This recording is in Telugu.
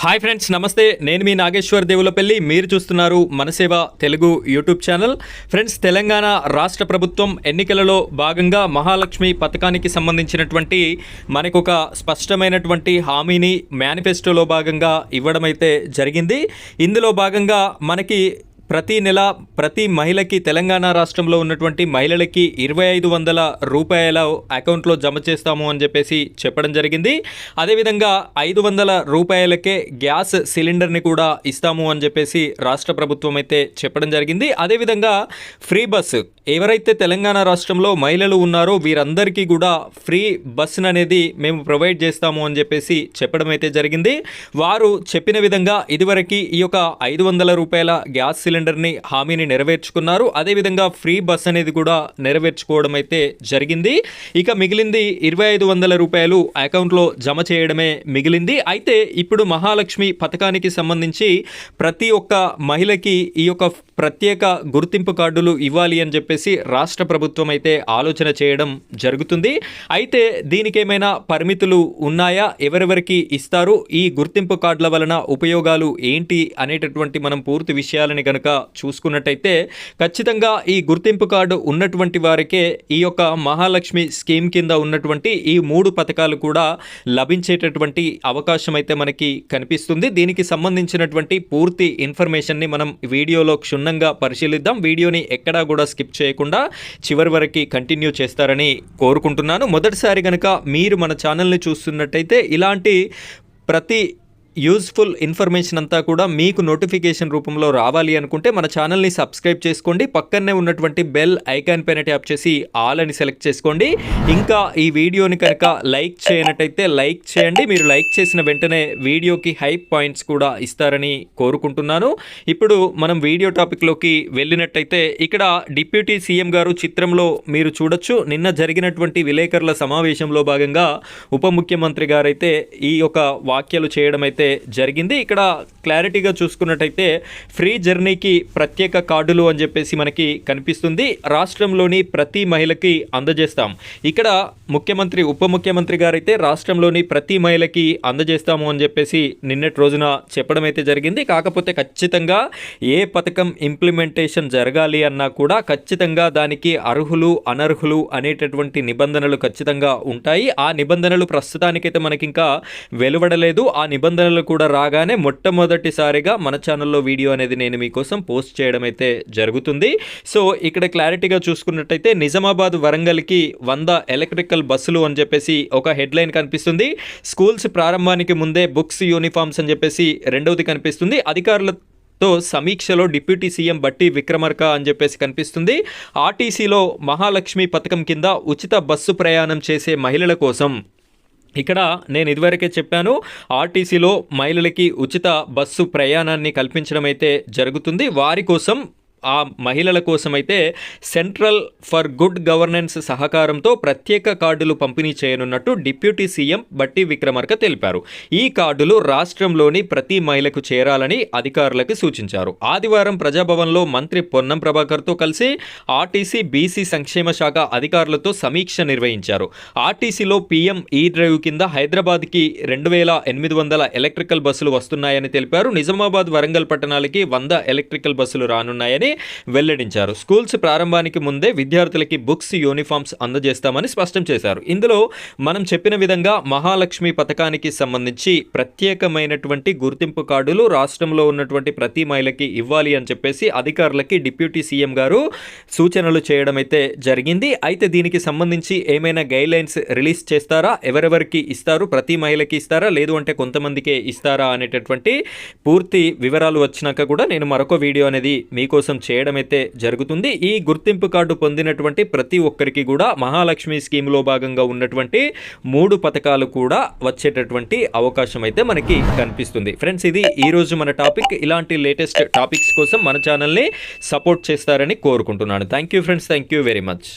హాయ్ ఫ్రెండ్స్ నమస్తే. నేను మీ నాగేశ్వర్ దేవులపల్లి. మీరు చూస్తున్నారు Manaseva Telugu YouTube channel. Friends Telangana రాష్ట్ర ప్రభుత్వం ఎన్నికలలో భాగంగా మహాలక్ష్మి పథకానికి సంబంధించినటువంటి మనకు ఒక స్పష్టమైనటువంటి హామీని మేనిఫెస్టోలో భాగంగా ఇవ్వడం అయితే జరిగింది. ఇందులో భాగంగా మనకి ప్రతి నెల ప్రతి మహిళకి తెలంగాణ రాష్ట్రంలో ఉన్నటువంటి మహిళలకి ఇరవై ఐదు వందల రూపాయల అకౌంట్లో జమ చేస్తాము అని చెప్పేసి చెప్పడం జరిగింది. అదేవిధంగా ఐదు వందల రూపాయలకే గ్యాస్ సిలిండర్ని కూడా ఇస్తాము అని చెప్పేసి రాష్ట్ర ప్రభుత్వం అయితే చెప్పడం జరిగింది. అదేవిధంగా ఫ్రీ బస్సు ఎవరైతే తెలంగాణ రాష్ట్రంలో మహిళలు ఉన్నారో వీరందరికీ కూడా ఫ్రీ బస్సును అనేది మేము ప్రొవైడ్ చేస్తాము అని చెప్పేసి చెప్పడం అయితే జరిగింది. వారు చెప్పిన విధంగా ఇదివరకు ఈ యొక్క ఐదు వందల రూపాయల గ్యాస్ సిలిండర్ని హామీని నెరవేర్చుకున్నారు. అదేవిధంగా ఫ్రీ బస్ అనేది కూడా నెరవేర్చుకోవడం అయితే జరిగింది. ఇక మిగిలింది ఇరవై ఐదు వందల రూపాయలు అకౌంట్లో జమ చేయడమే మిగిలింది. అయితే ఇప్పుడు మహాలక్ష్మి పథకానికి సంబంధించి ప్రతి ఒక్క మహిళకి ఈ యొక్క ప్రత్యేక గుర్తింపు కార్డులు ఇవ్వాలి అని చెప్పేసి రాష్ట్ర ప్రభుత్వం అయితే ఆలోచన చేయడం జరుగుతుంది. అయితే దీనికి ఏమైనా పరిమితులు ఉన్నాయా? ఎవరెవరికి ఇస్తారు? ఈ గుర్తింపు కార్డుల వలన ఉపయోగాలు ఏంటి అనేటటువంటి మనం పూర్తి విషయాలని కనుక చూసుకున్నట్టయితే ఖచ్చితంగా ఈ గుర్తింపు కార్డు ఉన్నటువంటి వారికే ఈ యొక్క మహాలక్ష్మి స్కీమ్ కింద ఉన్నటువంటి ఈ మూడు పథకాలు కూడా లభించేటటువంటి అవకాశం అయితే మనకి కనిపిస్తుంది. దీనికి సంబంధించినటువంటి పూర్తి ఇన్ఫర్మేషన్ని మనం వీడియోలో క్షుణ్ణంగా పరిశీలిద్దాం. వీడియోని ఎక్కడా కూడా స్కిప్ చేయకుండా చివరి వరకు కంటిన్యూ చేస్తారని కోరుకుంటున్నాను. మొదటిసారి కనుక మీరు మన ఛానల్ని చూస్తున్నట్టయితే ఇలాంటి ప్రతి యూస్ఫుల్ ఇన్ఫర్మేషన్ అంతా కూడా మీకు నోటిఫికేషన్ రూపంలో రావాలి అనుకుంటే మన ఛానల్ని సబ్స్క్రైబ్ చేసుకోండి. పక్కనే ఉన్నటువంటి బెల్ ఐకాన్ పైన ట్యాప్ చేసి ఆల్ అని సెలెక్ట్ చేసుకోండి. ఇంకా ఈ వీడియోని కనుక లైక్ చేయనట్టయితే లైక్ చేయండి. మీరు లైక్ చేసిన వెంటనే వీడియోకి హైప్ పాయింట్స్ కూడా ఇస్తారని కోరుకుంటున్నాను. ఇప్పుడు మనం వీడియో టాపిక్లోకి వెళ్ళినట్టయితే ఇక్కడ డిప్యూటీ సీఎం గారు చిత్రంలో మీరు చూడొచ్చు. నిన్న జరిగినటువంటి విలేకరుల సమావేశంలో భాగంగా ఉప ముఖ్యమంత్రి గారైతే ఈ యొక్క వాక్యాలు చేయడం అయితే జరిగింది. ఇక్కడ క్లారిటీగా చూసుకున్నట్టయితే ఫ్రీ జర్నీకి ప్రత్యేక కార్డులు అని చెప్పేసి మనకి కనిపిస్తుంది. రాష్ట్రంలోని ప్రతి మహిళకి అందజేస్తాం. ఇక్కడ ముఖ్యమంత్రి ఉప ముఖ్యమంత్రి గారైతే రాష్ట్రంలోని ప్రతి మహిళకి అందజేస్తాము అని చెప్పేసి నిన్నటి రోజున చెప్పడం అయితే జరిగింది. కాకపోతే ఖచ్చితంగా ఏ పథకం ఇంప్లిమెంటేషన్ జరగాలి అన్నా కూడా ఖచ్చితంగా దానికి అర్హులు అనర్హులు అనేటటువంటి నిబంధనలు ఖచ్చితంగా ఉంటాయి. ఆ నిబంధనలు ప్రస్తుతానికైతే మనకి ఇంకా వెలువడలేదు. ఆ నిబంధనలు కూడా రాగానే మొట్టమొదటిసారిగా మన ఛానల్లో వీడియో అనేది నేను మీకోసం పోస్ట్ చేయడం అయితే జరుగుతుంది. సో ఇక్కడ క్లారిటీగా చూసుకున్నట్టయితే నిజామాబాద్ వరంగల్కి వంద ఎలక్ట్రికల్ బస్సులు అని చెప్పేసి ఒక హెడ్లైన్ కనిపిస్తుంది. స్కూల్స్ ప్రారంభానికి ముందే బుక్స్ యూనిఫామ్స్ అని చెప్పేసి రెండవది కనిపిస్తుంది. అధికారుల తో సమీక్షలో డిప్యూటీ సీఎం బట్టి విక్రమార్క అని చెప్పేసి కనిపిస్తుంది. ఆర్టీసీలో మహాలక్ష్మి పథకం కింద ఉచిత బస్సు ప్రయాణం చేసే మహిళల కోసం ఇక్కడ నేను ఇదివరకే చెప్పాను ఆర్టీసీలో మహిళలకి ఉచిత బస్సు ప్రయాణాన్ని కల్పించడం అయితే జరుగుతుంది. వారి కోసం ఆ మహిళల కోసమైతే సెంట్రల్ ఫర్ గుడ్ గవర్నెన్స్ సహకారంతో ప్రత్యేక కార్డులు పంపిణీ చేయనున్నట్టు డిప్యూటీ సీఎం బట్టి విక్రమార్క తెలిపారు. ఈ కార్డులు రాష్ట్రంలోని ప్రతి మహిళకు చేరాలని అధికారులకు సూచించారు. ఆదివారం ప్రజాభవన్లో మంత్రి పొన్నం ప్రభాకర్తో కలిసి ఆర్టీసీ బీసీ సంక్షేమ శాఖ అధికారులతో సమీక్ష నిర్వహించారు. ఆర్టీసీలో పీఎం ఈ డ్రైవ్ కింద హైదరాబాద్కి రెండు వేల ఎనిమిది వందల ఎలక్ట్రికల్ బస్సులు వస్తున్నాయని తెలిపారు. నిజామాబాద్ వరంగల్ పట్టణాలకి వంద ఎలక్ట్రికల్ బస్సులు రానున్నాయని వెల్లడించారు. స్కూల్స్ ప్రారంభానికి ముందే విద్యార్థులకి బుక్స్ యూనిఫామ్స్ అందజేస్తామని స్పష్టం చేశారు. ఇందులో మనం చెప్పిన విధంగా మహాలక్ష్మి పథకానికి సంబంధించి ప్రత్యేకమైనటువంటి గుర్తింపు కార్డులు రాష్ట్రంలో ఉన్నటువంటి ప్రతి మహిళకి ఇవ్వాలి అని చెప్పేసి అధికారులకి డిప్యూటీ సీఎం గారు సూచనలు చేయడం అయితే జరిగింది. అయితే దీనికి సంబంధించి ఏమైనా గైడ్లైన్స్ రిలీజ్ చేస్తారా? ఎవరెవరికి ఇస్తారు? ప్రతి మహిళకి ఇస్తారా? లేదు అంటే కొంతమందికే ఇస్తారా? అనేటటువంటి పూర్తి వివరాలు వచ్చినాక కూడా నేను మరొక వీడియో అనేది మీకోసం చేయడం అయితే జరుగుతుంది. ఈ గుర్తింపు కార్డు పొందినటువంటి ప్రతి ఒక్కరికి కూడా మహాలక్ష్మి స్కీమ్లో భాగంగా ఉన్నటువంటి మూడు పథకాలు కూడా వచ్చేటటువంటి అవకాశం అయితే మనకి కనిపిస్తుంది. ఫ్రెండ్స్ ఇది ఈరోజు మన టాపిక్. ఇలాంటి లేటెస్ట్ టాపిక్స్ కోసం మన ఛానల్ని సపోర్ట్ చేస్తారని కోరుకుంటున్నాను. Thank you friends. Thank you very much.